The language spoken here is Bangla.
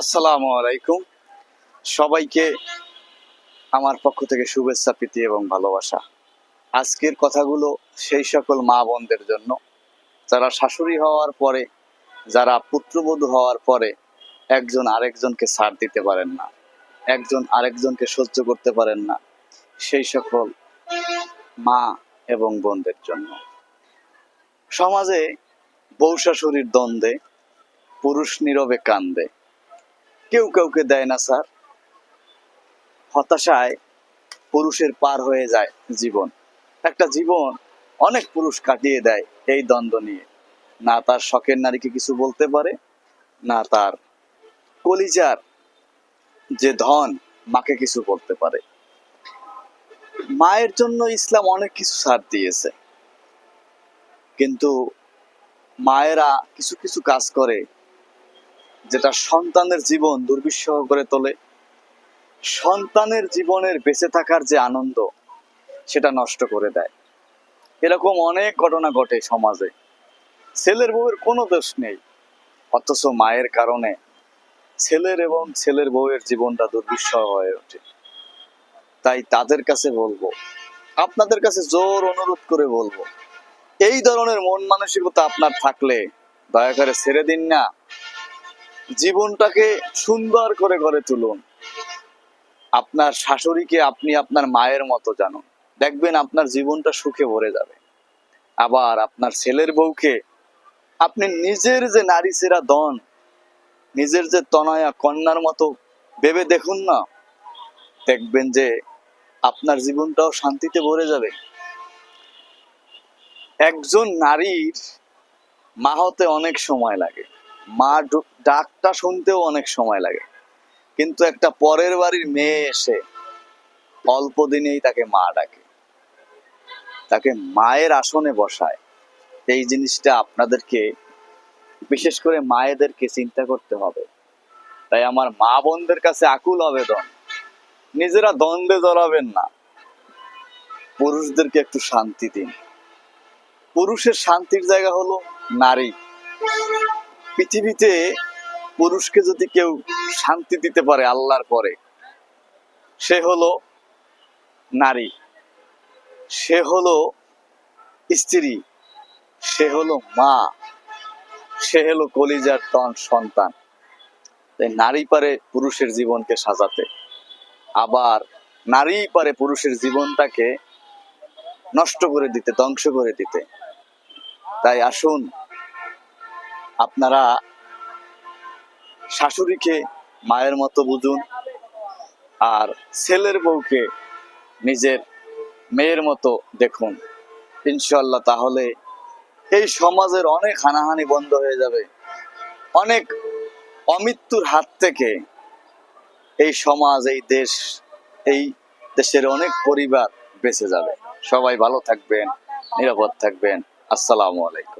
আসসালামু আলাইকুম। সবাইকে আমার পক্ষ থেকে শুভেচ্ছা, প্রীতি এবং ভালোবাসা। আজকের কথাগুলো সেই সকল মা বোনদের জন্য। যারা শাশুড়ি হওয়ার পরে, যারা পুত্রবধূ হওয়ার পরে একজন আরেকজনকে ছাড় দিতে পারেন না, একজন আরেকজনকে সহ্য করতে পারেন না, সেই সকল মা এবং বোনদের জন্য। সমাজে বউ শাশুড়ির দ্বন্দ্বে, পুরুষ নীরবে কান্দে। কেউ কাউকে দেয় না, স্যার। হতাশায় পুরুষের পার হয়ে যায় জীবন। একটা জীবন অনেক পুরুষ কাটিয়ে দেয় এই দ্বন্দ্ব নিয়ে। না তার শখের নারীকে কিছু বলতে পারে, না তার কলিজার যে ধন, মাকে কিছু বলতে পারে। মায়ের জন্য ইসলাম অনেক কিছু ছাড় দিয়েছে। কিন্তু মায়েরা কিছু কিছু কাজ করে যেটা সন্তানের জীবন দুর্বিষহ করে তোলে, সন্তানের জীবনের বেঁচে থাকার যে আনন্দ, সেটা নষ্ট করে দেয়। এরকম অনেক ঘটনা ঘটে সমাজে। ছেলের বউয়ের কোনো দোষ নেই, অথচ মায়ের কারণে ছেলের এবং ছেলের বউয়ের জীবনটা দুর্বিষহ হয়ে ওঠে। তাই তাদের কাছে বলব, আপনাদের কাছে জোর অনুরোধ করে বলব, এই ধরনের মন মানসিকতা আপনার থাকলে দয়া করে ছেড়ে দিন না। জীবনটাকে সুন্দর করে গড়ে তুলুন। আপনার শাশুড়িকে আপনি আপনার মায়ের মতো জানুন। দেখবেন আপনার জীবনটা সুখে ভরে যাবে। আবার আপনার ছেলের বউকে আপনি নিজের যে নারী সেরা দন নিজের যে তনয়া কন্যার মতো ভেবে দেখুন না। দেখবেন যে আপনার জীবনটাও শান্তিতে ভরে যাবে। একজন নারীর মা হতে অনেক সময় লাগে। মা ডাকটা শুনতেও অনেক সময় লাগে। কিন্তু একটা পরের বাড়ির মেয়ে এসে অল্প দিনেই তাকে মা ডাকে। তাকে মায়ের আসনে বসায়। এই জিনিসটা আপনাদেরকে, বিশেষ করে মায়েদেরকে চিন্তা করতে হবে। তাই আমার মা বোনদের কাছে আকুল আবেদন, নিজেরা দ্বন্দ্বে জড়াবেন না। পুরুষদেরকে একটু শান্তি দিন। পুরুষের শান্তির জায়গা হলো নারী। পৃথিবীতে পুরুষকে যদি কেউ শান্তি দিতে পারে আল্লাহর পরে, সে হলো নারী। সে হলো স্ত্রী। সে হলো মা। সে হলো কলিজার তন সন্তান। তাই নারী পারে পুরুষের জীবনকে সাজাতে, আবার নারী পারে পুরুষের জীবনটাকে নষ্ট করে দিতে, ধ্বংস করে দিতে। তাই আসুন আপনারা শাশুড়িকে মায়ের মতো বুঝুন, আর ছেলের বউকে নিজের মেয়ের মতো দেখুন। ইনশাল্লাহ তাহলে এই সমাজের অনেক হানাহানি বন্ধ হয়ে যাবে। অনেক অমৃত্যুর হাত থেকে এই সমাজ, এই দেশ, এই দেশের অনেক পরিবার বেঁচে যাবে। সবাই ভালো থাকবেন, নিরাপদ থাকবেন। আসসালামু আলাইকুম।